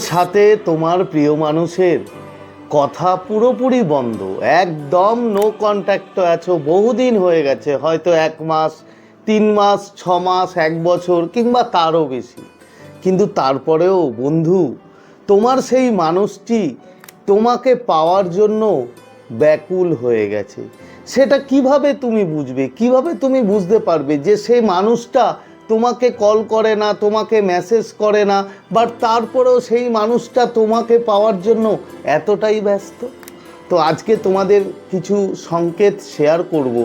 সাথে তোমার প্রিয় মানুষের কথা পুরোপুরি বন্ধ। একদম নো কন্ট্যাক্ট আছো, বহুদিন হয়ে গেছে, হয়তো এক মাস, তিন মাস, ছ মাস, এক বছর, কিংবা তারও বেশি। কিন্তু তারপরেও, বন্ধু, তোমার সেই মানুষটি তোমাকে পাওয়ার জন্য ব্যাকুল হয়ে গেছে। সেটা কীভাবে তুমি বুঝবে? কীভাবে তুমি বুঝতে পারবে যে সেই মানুষটা তোমাকে কল করে না, তোমাকে মেসেজ করে না বাট তারপরেও সেই মানুষটা তোমাকে পাওয়ার জন্য এতটাই ব্যস্ত। তো আজকে তোমাদের কিছু সংকেত শেয়ার করব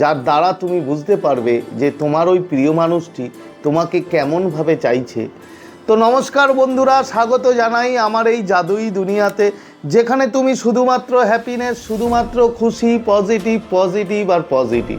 যার দ্বারা তুমি বুঝতে পারবে যে তোমার ওই প্রিয় মানুষটি তোমাকে কেমনভাবে চাইছে। তো নমস্কার বন্ধুরা, স্বাগত জানাই আমার এই জাদুই দুনিয়াতে, যেখানে তুমি শুধুমাত্র হ্যাপিনেস শুধুমাত্র খুশি পজিটিভ পজিটিভ আর পজিটিভ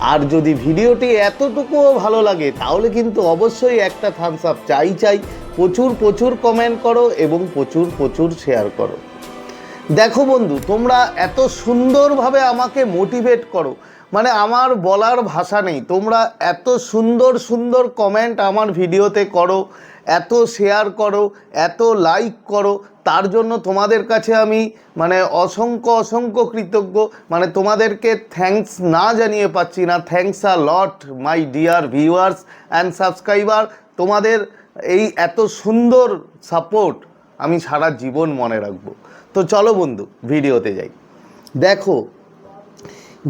আর যদি ভিডিওটি এতটুকুও ভালো লাগে, তাহলে কিন্তু অবশ্যই একটা থামস আপ চাই চাই, প্রচুর প্রচুর কমেন্ট করো এবং প্রচুর প্রচুর শেয়ার করো। দেখো বন্ধু, তোমরা এত সুন্দরভাবে আমাকে মোটিভেট করো। মানে আমার বলার ভাষা নেই, তোমরা এত সুন্দর সুন্দর কমেন্ট আমার ভিডিওতে করো, এত শেয়ার করো, এত লাইক করো তার জন্য তোমাদের কাছে আমি মানে অসংখ্য অসংখ্য কৃতজ্ঞ। মানে তোমাদেরকে থ্যাঙ্কস না জানিয়ে পাচ্ছি না। Thanks a lot my dear viewers and subscriber তোমাদের এই এত সুন্দর সাপোর্ট আমি সারা জীবন মনে রাখব। তো চলো বন্ধু, ভিডিওতে যাই। দেখো,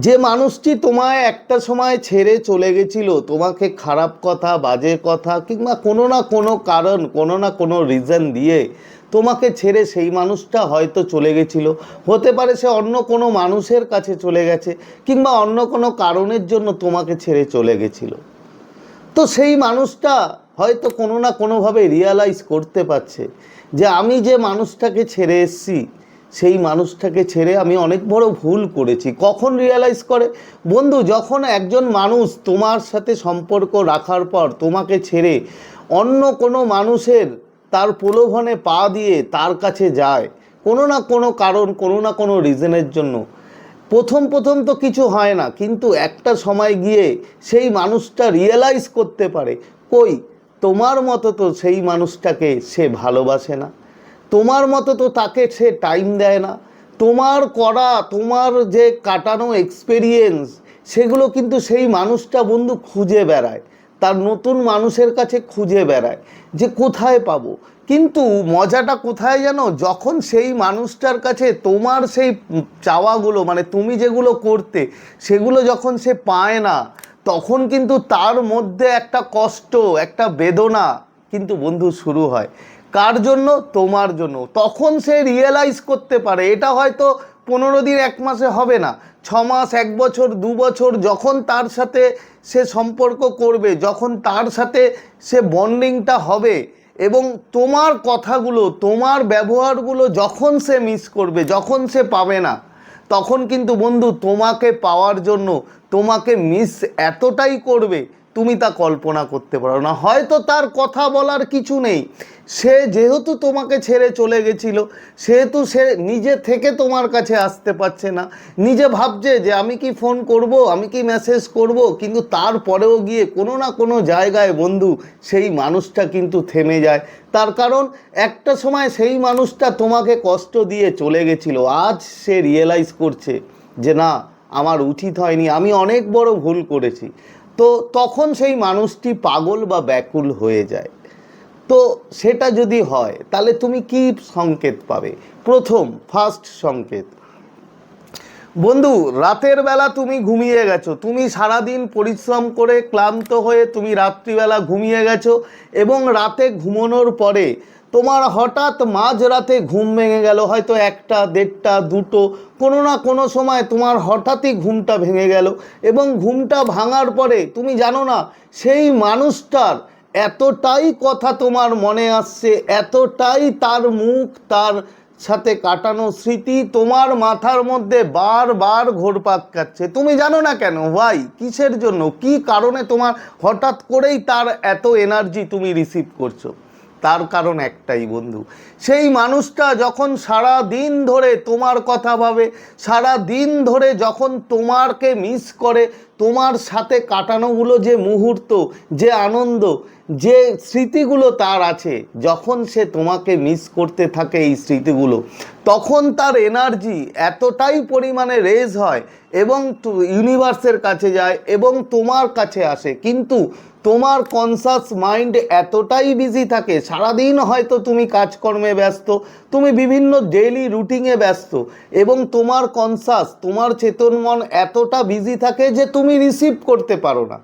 যে মানুষটি তোমায় একটা সময় ছেড়ে চলে গেছিল, তোমাকে খারাপ কথা, বাজে কথা কিংবা কোনো না কোনো কারণ, কোনো না কোনো রিজন দিয়ে তোমাকে ছেড়ে সেই মানুষটা হয়তো চলে গেছিল। হতে পারে সে অন্য কোনো মানুষের কাছে চলে গেছে কিংবা অন্য কোনো কারণের জন্য তোমাকে ছেড়ে চলে গেছিল। তো সেই মানুষটা হয়তো কোনো না কোনোভাবে রিয়ালাইজ করতে পারছে যে আমি যে মানুষটাকে ছেড়ে এসেছি, সেই মানুষটাকে ছেড়ে আমি অনেক বড় ভুল করেছি। কখন রিয়ালাইজ করে? বন্ধু, যখন একজন মানুষ তোমার সাথে সম্পর্ক রাখার পর তোমাকে ছেড়ে অন্য কোনো মানুষের তার প্রলোভনে পা দিয়ে তার কাছে যায়। কোনো না কোনো কারণ, কোনো না কোনো রিজনের জন্য। প্রথম প্রথম তো কিছু হয় না, কিন্তু একটা সময় গিয়ে সেই মানুষটা রিয়েলাইজ করতে পারে, কই, তোমার মতো তো সেই মানুষটাকে সে ভালোবাসে না। তোমার মতো তো তাকে সে টাইম দেয় না। তোমার করা, তোমার যে কাটানো এক্সপেরিয়েন্স সেগুলো কিন্তু সেই মানুষটা বন্ধু খুঁজে বেড়ায়। তার নতুন মানুষের কাছে খুঁজে বেড়ায় যে কোথায় পাবো। কিন্তু মজাটা কোথায় জানো যখন সেই মানুষটার কাছে তোমার সেই চাওয়াগুলো মানে তুমি যেগুলো করতে, সেগুলো যখন সে পায় না, তখন কিন্তু তার মধ্যে একটা কষ্ট, একটা বেদনা কিন্তু বন্ধু শুরু হয়। কার জন্য? তোমার জন্য। তখন সে রিয়েলাইজ করতে পারে। এটা হয়তো পনেরো দিন এক মাসে হবে না। ছ মাস, এক বছর, দু বছর, যখন তার সাথে সে সম্পর্ক করবে, যখন তার সাথে সে বন্ডিংটা হবে এবং তোমার কথাগুলো, তোমার ব্যবহারগুলো যখন সে মিস করবে, যখন সে পাবে না, তখন কিন্তু বন্ধু তোমাকে পাওয়ার জন্য, তোমাকে মিস এতটাই করবে তুমি তা কল্পনা করতে পারো না। হয়তো তার কথা বলার কিছু নেই। সে যেহেতু তোমাকে ছেড়ে চলে গেছিল, সেহেতু সে নিজে থেকে তোমার কাছে আসতে পারছে না। নিজে ভাবছে যে, আমি কি ফোন করব? আমি কি মেসেজ করব? কিন্তু তারপরেও গিয়ে কোনো না কোনো জায়গায় বন্ধু, সেই মানুষটা কিন্তু থেমে যায়। তার কারণ, একটা সময় সেই মানুষটা তোমাকে কষ্ট দিয়ে চলে গেছিল। আজ সে রিয়েলাইজ করছে যে, না, আমার উচিত হয়নি। আমি অনেক বড় ভুল করেছি। তো তখন সেই মানুষটি পাগল বা ব্যাকুল হয়ে যায়। তো সেটা যদি হয়, তাহলে তুমি কি সংকেত পাবে? প্রথম ফার্স্ট সংকেত। বন্ধু, রাতের বেলা তুমি ঘুমিয়ে গেছো। তুমি সারাদিন পরিশ্রম করে ক্লান্ত হয়ে তুমি রাত্রিবেলা ঘুমিয়ে গেছো এবং রাতে ঘুমানোর পরে তোমার হঠাৎ মাঝরাতে ঘুম ভেঙে গেল, হয়তো একটা, দেড়টা, দুটো, কোনো না কোনো সময় তোমার হঠাৎই ঘুমটা ভেঙে গেল এবং ঘুমটা ভাঙার পরে, তুমি জানো না, সেই মানুষটার এতটাই কথা তোমার মনে আসছে, এতটাই তার মুখ, তার সাথে কাটানো স্মৃতি তোমার মাথার মধ্যে বারবার ঘোরপাক খাচ্ছে। তুমি জানো না কেন? ভাই কিসের জন্য? কি কারণে তোমার হঠাৎ করেই তার এত এনার্জি তুমি রিসিভ করছ? তার কারণ একটাই বন্ধু। সেই মানুষটা যখন সারা দিন ধরে তোমার কথা ভাবে, সারা দিন ধরে যখন তোমারকে মিস করে, তোমার সাথে কাটানোগুলো যে মুহূর্ত, যে আনন্দ, যে স্মৃতিগুলো তার আছে, যখন সে তোমাকে মিস করতে থাকে এই স্মৃতিগুলো, তখন তার এনার্জি এতটাই পরিমাণে রেজ হয় এবং ইউনিভার্সের কাছে যায় এবং তোমার কাছে আসে। কিন্তু তোমার কনসাস মাইন্ড এতটাই বিজি থাকে, সারাদিন হয়তো তুমি কাজকর্মে ব্যস্ত, তুমি বিভিন্ন ডেইলি রুটিনে ব্যস্ত, এবং তোমার কনসাস তোমার চেতন মন এতটা বিজি থাকে যে তুমি রিসিভ করতে পারো না।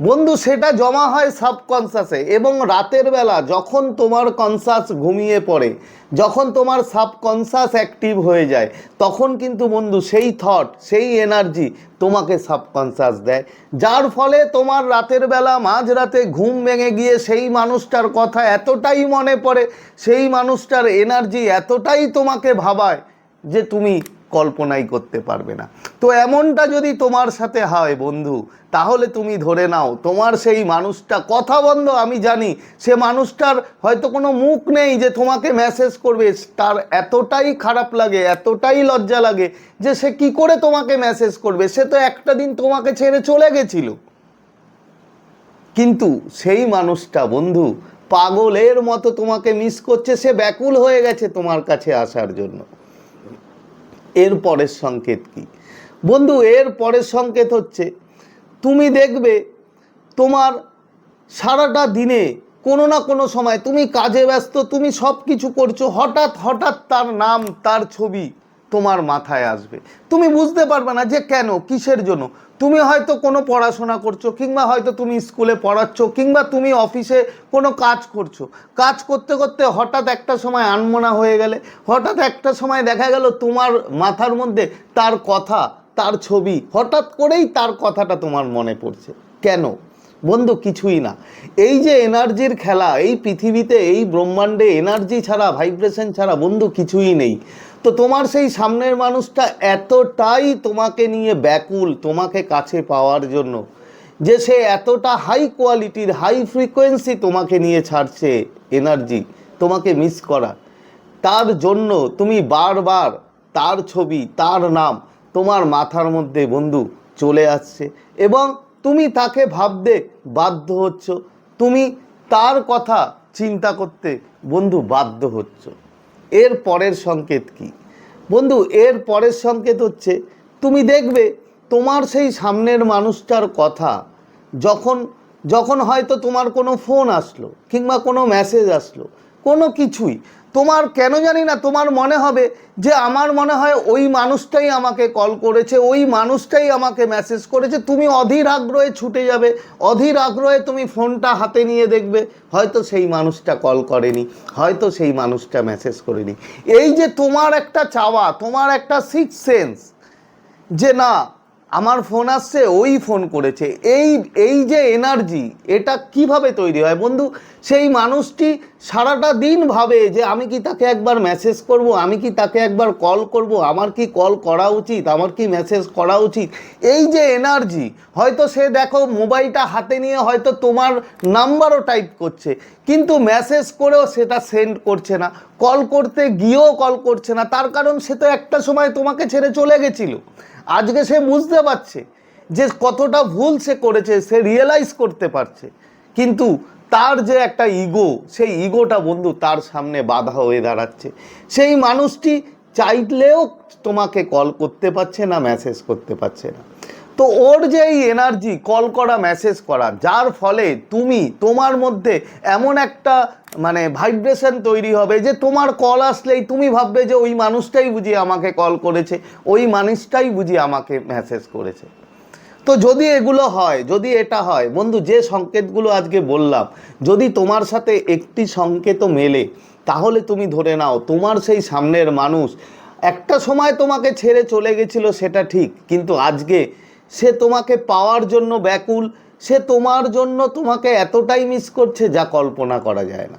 বন্ধু, সেটা জমা হয় সাবকনসাসে এবং রাতের বেলা যখন তোমার কনসাস ঘুমিয়ে পড়ে, যখন তোমার সাবকনসাস অ্যাক্টিভ হয়ে যায়, তখন কিন্তু বন্ধু সেই থট সেই এনার্জি তোমাকে সাবকনসাস দেয়। যার ফলে তোমার রাতের বেলা মাঝরাতে ঘুম ভেঙে গিয়ে সেই মানুষটার কথা এতটাই মনে পড়ে, সেই মানুষটার এনার্জি এতটাই তোমাকে ভাবায় যে তুমি কল্পনাই করতে পারবে না। তো এমনটা যদি তোমার সাথে হয় বন্ধু, তাহলে তুমি ধরে নাও, তোমার সেই মানুষটা কথা বন্ধ, আমি জানি, সে মানুষটার হয়তো কোনো মুখ নেই যে তোমাকে মেসেজ করবে, তার এতটাই খারাপ লাগে, এতটাই লজ্জা লাগে যে সে কি করে তোমাকে মেসেজ করবে, সে তো একটা দিন তোমাকে ছেড়ে চলে গেছিল। কিন্তু সেই মানুষটা বন্ধু, পাগলের মতো তোমাকে মিস করছে, সে ব্যাকুল হয়ে গেছে তোমার কাছে আসার জন্য। এর পরের সংকেত কি? বন্ধু, এর পরের সংকেত হচ্ছে, তুমি দেখবে তোমার সারাটা দিনে কোনো না কোনো সময় তুমি কাজে ব্যস্ত, তুমি সব কিছু করছ, হঠাৎ হঠাৎ তার নাম, তার ছবি তোমার মাথায় আসবে। তুমি বুঝতে পারবে না যে কেন, কিসের জন্য। তুমি হয়তো কোনো পড়াশোনা করছ, কিংবা হয়তো তুমি স্কুলে পড়াচ্ছ, কিংবা তুমি অফিসে কোনো কাজ করছ। কাজ করতে করতে হঠাৎ একটা সময় আনমনা হয়ে গেলে, হঠাৎ একটা সময় দেখা গেল তোমার মাথার মধ্যে তার কথা, তার ছবি, হঠাৎ করেই তার কথাটা তোমার মনে পড়ছে। কেন? বন্ধু, কিছুই না। এই যে এনার্জির খেলা, এই পৃথিবীতে, এই ব্রহ্মাণ্ডে এনার্জি ছাড়া, ভাইব্রেশন ছাড়া, বন্ধু, কিছুই নেই। তো তোমার সেই সামনের মানুষটা এতটাই তোমাকে নিয়ে ব্যাকুল, তোমাকে কাছে পাওয়ার জন্য, যে সে এতটা হাই কোয়ালিটির হাই ফ্রিকোয়েন্সি তোমাকে নিয়ে ছাড়ছে এনার্জি তোমাকে মিস করা। তার জন্য তুমি বারবার তার ছবি, তার নাম তোমার মাথার মধ্যে বন্ধু চলে আসছে এবং তুমি তাকে ভাবতে বাধ্য হচ্ছ। তুমি তার কথা চিন্তা করতে বন্ধু বাধ্য হচ্ছ। এর পরের সংকেত কি? বন্ধু, এর পরের সংকেত হচ্ছে, তুমি দেখবে তোমার সেই সামনের মানুষটার কথা যখন যখন হয়তো তোমার কোনো ফোন আসলো কিংবা কোনো মেসেজ আসলো কোনো কিছুই। তোমার কেন জানি না, তোমার মনে হবে যে আমার মনে হয় ওই মানুষটাই আমাকে কল করেছে, ওই মানুষটাই আমাকে মেসেজ করেছে। তুমি অধীর আগ্রহে ছুটে যাবে, অধীর আগ্রহে তুমি ফোনটা হাতে নিয়ে দেখবে। হয়তো সেই মানুষটা কল করেনি, হয়তো সেই মানুষটা মেসেজ করেনি। এই যে তোমার একটা চাওয়া, তোমার একটা সিক্স সেন্স যে না, আমার ফোন আসছে, ওই ফোন করেছে। এই এই যে এনার্জি এটা কীভাবে তৈরি হয়? বন্ধু, সেই মানুষটি সারাটা দিন ভাবে যে আমি কি তাকে একবার মেসেজ করব, আমি কি তাকে একবার কল করব, আমার কি কল করা উচিত, আমার কি মেসেজ করা উচিত? এই যে এনার্জি হয়তো সে দেখো মোবাইলটা হাতে নিয়ে হয়তো তোমার নাম্বারও টাইপ করছে, কিন্তু মেসেজ করেও সেটা সেন্ড করছে না কল করতে গিয়েও কল করছে না, তার কারণ সে তো একটা সময় তোমাকে ছেড়ে চলে গেছিল। আজকে সে বুঝতে পারছে যে কতটা ভুল সে করেছে, সে রিয়েলাইজ করতে পারছে। কিন্তু তার যে একটা ইগো, সেই ইগোটা বন্ধু তার সামনে বাধা হয়ে দাঁড়াচ্ছে। সেই মানুষটি চাইলেও তোমাকে কল করতে পারছে না মেসেজ করতে পারছে না। তো ওর যে এই এনার্জি কল করা মেসেজ করা, যার ফলে তুমি, তোমার মধ্যে এমন একটা মানে ভাইব্রেশন তৈরি হবে যে তোমার কল আসলেই তুমি ভাববে যে ওই মানুষটাই বুঝি আমাকে কল করেছে, ওই মানুষটাই বুঝি আমাকে মেসেজ করেছে। তো যদি এগুলো হয়, যদি এটা হয়, বন্ধু, যে সংকেতগুলো আজকে বললাম, যদি তোমার সাথে একটি সংকেতও মেলে, তাহলে তুমি ধরে নাও, তোমার সেই সামনের মানুষ, একটা সময় তোমাকে ছেড়ে চলে গেছিল সেটা ঠিক, কিন্তু আজকে সে তোমাকে পাওয়ার জন্য ব্যাকুল, সে তোমার জন্য তোমাকে এতটাই মিস করছে যা কল্পনা করা যায় না।